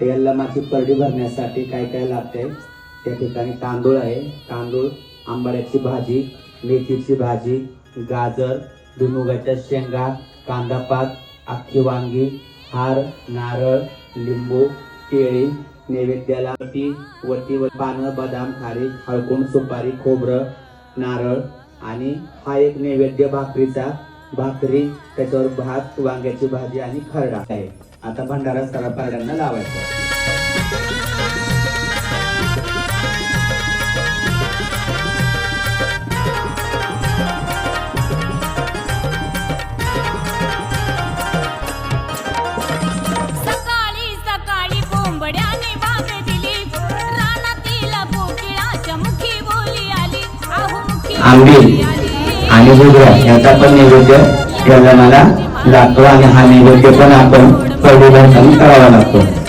ते यल्लमाची परडी भरण्यासाठी काय काय लागते त्या ठिकाणी तांदूळ आहे. तांदूळ आंबाड्याची भाजी मेथीची भाजी गाजर भुईमुगाच्या शेंगा कांदापात अख्खी वांगी हार नारळ लिंबू केळी नैवेद्याला वटी वटी व पानं बदाम खारीक हळकुंड सुपारी खोबरं नारळ आणि हा एक नैवेद्य भाकरीचा भाकरी त्याच्यावर भात वांग्याची भाजी आणि खरडा आहे. आता भंडारा सरा पारड्यांना लावायचा. आंबील. आणि गुजरा याचा पण नैवेद्य यल्लमाला लागतो आणि हा नैवेद्य पण आपण परडी भरताना करावा लागतो